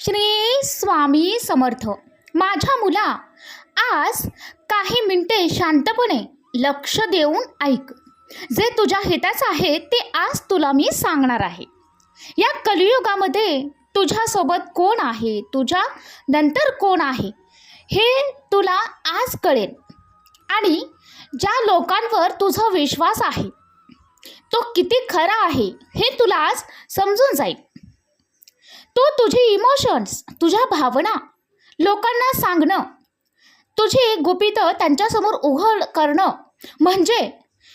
श्री स्वामी समर्थ. माझ्या मुला आज काही मिनटे शांतपणे लक्ष देऊन ऐक. जे तुझ्या हिताचं आहे ते आज तुला मी सांगणार आहे. या कलियुगामध्ये तुझ्यासोबत कोण आहे? तुझ्या नंतर कोण आहे? हे तुला आज कळेल. आणि ज्या लोकांवर तुझा विश्वास आहे तो किती खरा आहे हे तुला आज समजून जाईल. तू तुझी इमोशन्स तुझ्या भावना लोकांना सांगणं तुझी गुपितं त्यांच्यासमोर उघड करणं. म्हणजे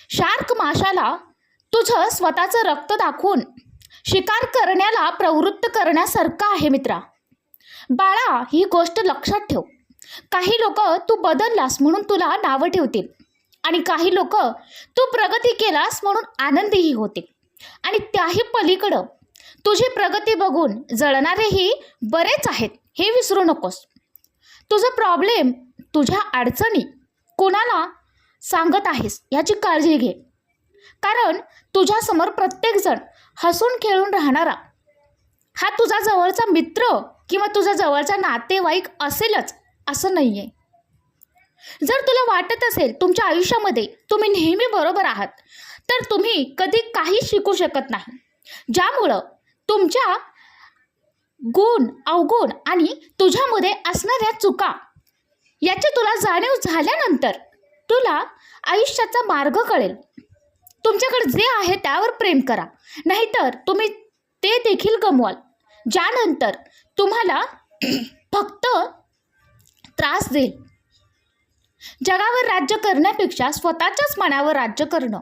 शार्क माशाला तुझं स्वतःचं रक्त दाखवून शिकार करण्याला प्रवृत्त करण्यासारखं आहे मित्रा. बाळा ही गोष्ट लक्षात ठेव. काही लोक तू बदललास म्हणून तुला नावं ठेवतील आणि काही लोक तू प्रगती केलास म्हणून आनंदीही होतील. आणि त्याही पलीकडं तुझी प्रगती बघून जळणारेही बरेच आहेत हे विसरू नकोस. तुझा प्रॉब्लेम तुझ्या अडचणी कोणाला सांगत आहेस याची काळजी घे. कारण तुझ्यासमोर प्रत्येकजण हसून खेळून राहणारा हा तुझा जवळचा मित्र किंवा तुझा जवळचा नातेवाईक असेलच असं नाही आहे जर तुला वाटत असेल तुमच्या आयुष्यामध्ये तुम्ही नेहमी बरोबर आहात तर तुम्ही कधी काही शिकू शकत नाही. ज्यामुळं तुमच्या गुण अवगुण आणि तुझ्यामध्ये असणाऱ्या चुका याची तुला जाणीव झाल्यानंतर तुला आयुष्याचा मार्ग कळेल. तुमच्याकडे जे आहे त्यावर प्रेम करा. नाहीतर तुम्ही ते देखील गमवाल. ज्यानंतर तुम्हाला फक्त त्रास देईल. जगावर राज्य करण्यापेक्षा स्वतःच्याच मनावर राज्य करणं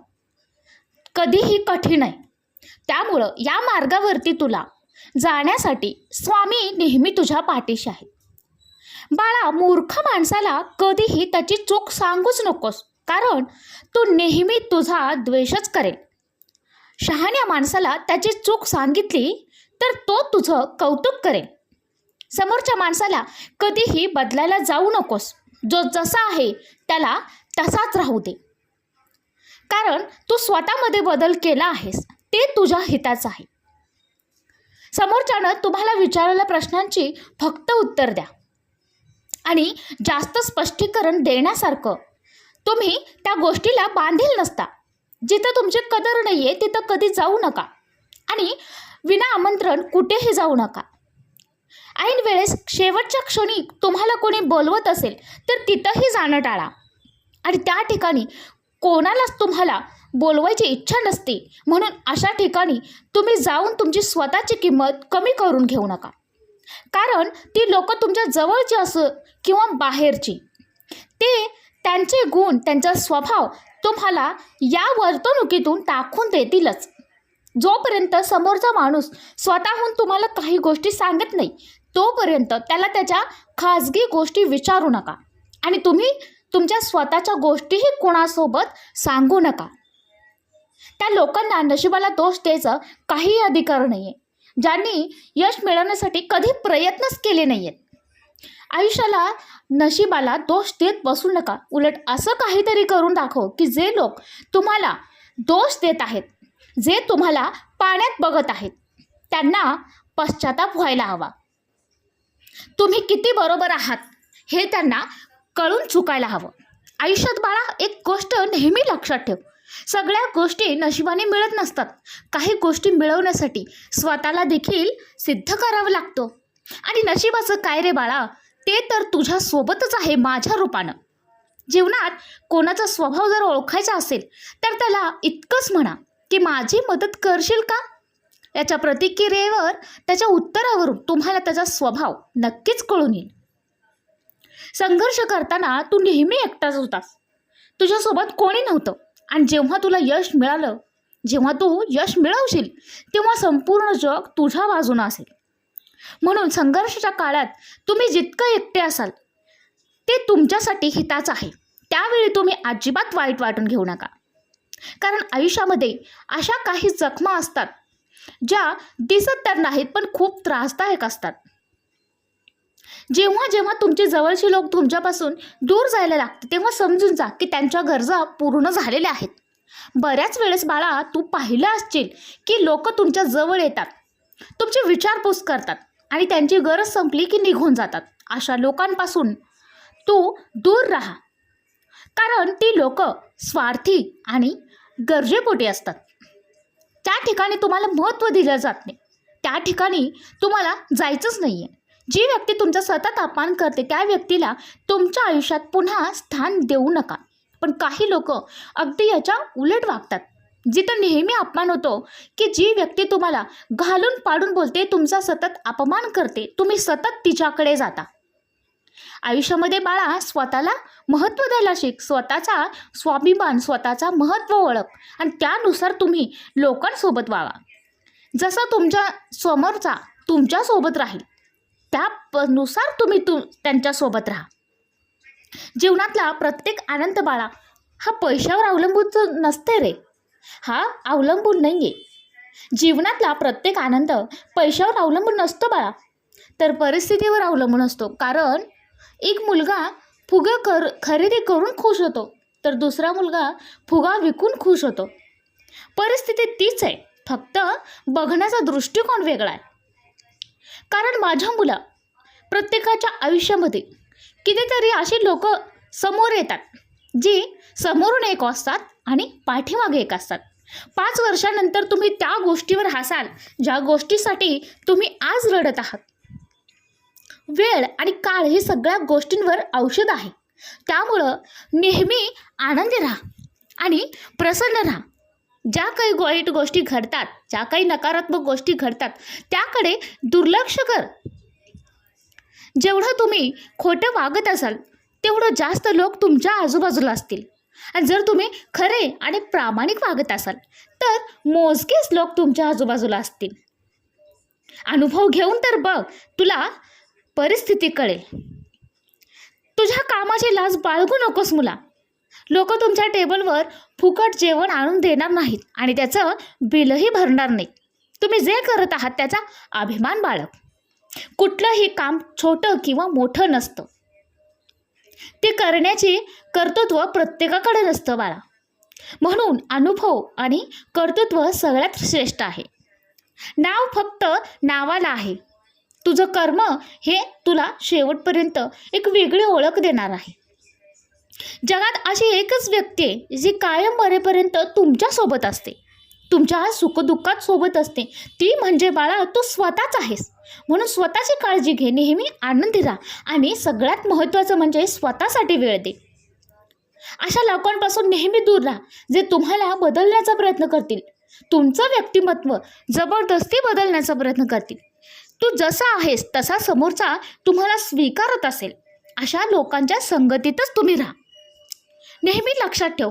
कधीही कठीण आहे. त्यामुळं या मार्गावरती तुला जाण्यासाठी स्वामी नेहमी तुझ्या पाठीशी आहे बाळा मूर्ख माणसाला कधीही त्याची चूक सांगूच नकोस कारण तो नेहमी तुझा द्वेषच करेल. शहाण्या माणसाला त्याची चूक सांगितली तर तो तुझं कौतुक करेल. समोरच्या माणसाला कधीही बदलायला जाऊ नकोस. जो जसा आहे त्याला तसाच राहू दे. कारण तू स्वतःमध्ये बदल केला आहेस. ते तुझ्या हिताचं आहे. समोरच्यानं तुम्हाला विचारलेल्या प्रश्नांची फक्त उत्तर द्या. आणि जास्त स्पष्टीकरण देण्यासारखं तुम्ही त्या गोष्टीला बांधील नसता. जिथं तुमची कदर नाही आहे तिथं कधी जाऊ नका. आणि विना आमंत्रण कुठेही जाऊ नका. ऐन वेळेस शेवटच्या क्षणी तुम्हाला कोणी बोलवत असेल तर तिथंही जाणं टाळा. आणि त्या ठिकाणी कोणालाच तुम्हाला बोलवायची इच्छा नसते. म्हणून अशा ठिकाणी तुम्ही जाऊन तुमची स्वतःची किंमत कमी करून घेऊ नका. कारण ती लोक तुमच्या जवळची असो किंवा बाहेरची ते त्यांचे गुण त्यांचा स्वभाव तुम्हाला या वर्तणुकीतून टाकून देतीलच. जोपर्यंत समोरचा माणूस स्वतःहून तुम्हाला काही गोष्टी सांगत नाही तोपर्यंत त्याला त्याच्या खाजगी गोष्टी विचारू नका. आणि तुम्ही तुमच्या स्वतःच्या गोष्टीही कोणासोबत सांगू नका. त्या लोकांना नशिबाला दोष द्यायचा काही अधिकार नाही आहे ज्यांनी यश मिळवण्यासाठी कधी प्रयत्नच केले नाही आहेत आयुष्याला नशिबाला दोष देत बसू नका. उलट असं काहीतरी करून दाखव की जे लोक तुम्हाला दोष देत आहेत जे तुम्हाला पाण्यात बघत आहेत त्यांना पश्चाताप व्हायला हवा. तुम्ही किती बरोबर आहात हे त्यांना कळून चुकायला हवं. आयुष्यात बाळा एक गोष्ट नेहमी लक्षात ठेव. सगळ्या गोष्टी नशिबाने मिळत नसतात. काही गोष्टी मिळवण्यासाठी स्वतःला देखील सिद्ध करावं लागतं. आणि नशिबाचं काय रे बाळा? ते तर तुझ्या सोबतच आहे माझ्या रूपानं. जीवनात कोणाचा स्वभाव जर ओळखायचा असेल तर त्याला इतकंच म्हणा की माझी मदत करशील का? याच्या प्रतिक्रियेवर त्याच्या उत्तरावरून तुम्हाला त्याचा स्वभाव नक्कीच कळून येईल. संघर्ष करताना तू नेहमी एकटाच होतास. तुझ्यासोबत कोणी नव्हतं. आणि जेव्हा तुला यश मिळालं जेव्हा तू यश मिळवशील तेव्हा संपूर्ण जग तुझ्या बाजूनं असेल. म्हणून संघर्षाच्या काळात तुम्ही जितकं एकटे असाल ते तुमच्यासाठी हिताच आहे. त्यावेळी तुम्ही अजिबात वाईट वाटून घेऊ नका. कारण आयुष्यामध्ये अशा काही जखमा असतात ज्या दिसत तर नाहीत पण खूप त्रासदायक असतात. जेव्हा जेव्हा तुमचे जवळचे लोक तुमच्यापासून दूर जायला लागते तेव्हा समजून जा की त्यांच्या गरजा पूर्ण झालेल्या आहेत. बऱ्याच वेळेस बाळा तू पाहिलं असशील की लोक तुमच्या जवळ येतात. तुमची विचारपूस करतात आणि त्यांची गरज संपली की निघून जातात. अशा लोकांपासून तू दूर राहा. कारण ती लोक स्वार्थी आणि गरजेपोटी असतात. त्या ठिकाणी तुम्हाला महत्त्व दिलं जात नाही. त्या ठिकाणी तुम्हाला जायचंच नाही आहे जी व्यक्ती तुमचा सतत अपमान करते त्या व्यक्तीला तुमच्या आयुष्यात पुन्हा स्थान देऊ नका. पण काही लोक अगदी याच्या उलट वागतात. जिथं नेहमी अपमान होतो की जी व्यक्ती तुम्हाला घालून पाडून बोलते तुमचा सतत अपमान करते तुम्ही सतत तिच्याकडे जाता. आयुष्यामध्ये बाळा स्वतःला महत्त्व द्यायला शिक. स्वतःचा स्वाभिमान स्वतःचा महत्त्व ओळख आणि त्यानुसार तुम्ही लोकांसोबत वागा. जसं तुमच्या समोरचा तुमच्यासोबत राहील त्यानुसार तुम्ही तु त्यांच्यासोबत राहा. जीवनातला प्रत्येक आनंद बाळा हा पैशावर अवलंबून नसते रे. हा अवलंबून नाही आहे जीवनातला प्रत्येक आनंद पैशावर अवलंबून नसतो बाळा. तर परिस्थितीवर अवलंबून असतो. कारण एक मुलगा फुगा कर खरेदी करून खुश होतो तर दुसरा मुलगा फुगा विकून खुश होतो. परिस्थिती तीच आहे. फक्त बघण्याचा दृष्टिकोन वेगळा आहे. कारण माझ्या मुला प्रत्येकाच्या आयुष्यामध्ये कितीतरी अशी लोक समोर येतात जी समोरून एक असतात आणि पाठीमागे एक असतात. पाच वर्षानंतर तुम्ही त्या गोष्टीवर हसाल ज्या गोष्टीसाठी तुम्ही आज रडत आहात. वेळ आणि काळ हे सगळ्या गोष्टींवर औषध आहे. त्यामुळं नेहमी आनंदी राहा आणि प्रसन्न राहा. ज्या काही वाईट गोष्टी घडतात ज्या काही नकारात्मक गोष्टी घडतात त्याकडे दुर्लक्ष कर. जेवढं तुम्ही खोटं वागत असाल तेवढं जास्त लोक तुमच्या आजूबाजूला असतील. आणि जर तुम्ही खरे आणि प्रामाणिक वागत असाल तर मोजकेच लोक तुमच्या आजूबाजूला असतील. अनुभव घेऊन तर बघ तुला परिस्थिती कळेल. तुझ्या कामाची लाज बाळगू नकोस मुला. लोक तुमच्या टेबलवर फुकट जेवण आणून देणार नाहीत आणि त्याचं बिलही भरणार नाही. तुम्ही जे करत आहात त्याचा अभिमान बाळग. कुठलंही काम छोटं किंवा मोठं नसतं. ते करण्याचे कर्तृत्व प्रत्येकाकडे नसतं बाळा. म्हणून अनुभव आणि कर्तृत्व सगळ्यात श्रेष्ठ आहे. नाव फक्त नावाला आहे. तुझं कर्म हे तुला शेवटपर्यंत एक वेगळी ओळख देणार आहे. जगात अशी एकच व्यक्ती आहे जी कायम मरेपर्यंत तुमच्यासोबत असते. तुमच्या सुखदुःखात सोबत असते. ती म्हणजे बाळा तू स्वतःच आहेस. म्हणून स्वतःची काळजी घे नेहमी आनंदी राहा. आणि सगळ्यात महत्त्वाचं म्हणजे स्वतःसाठी वेळ दे. अशा लोकांपासून नेहमी दूर राहा जे तुम्हाला बदलण्याचा प्रयत्न करतील. तुमचं व्यक्तिमत्व जबरदस्ती बदलण्याचा प्रयत्न करतील. तू जसा आहेस तसा समोरचा तुम्हाला स्वीकारत असेल. अशा लोकांच्या संगतीतच तुम्ही राहा. नेहमी लक्षात ठेव.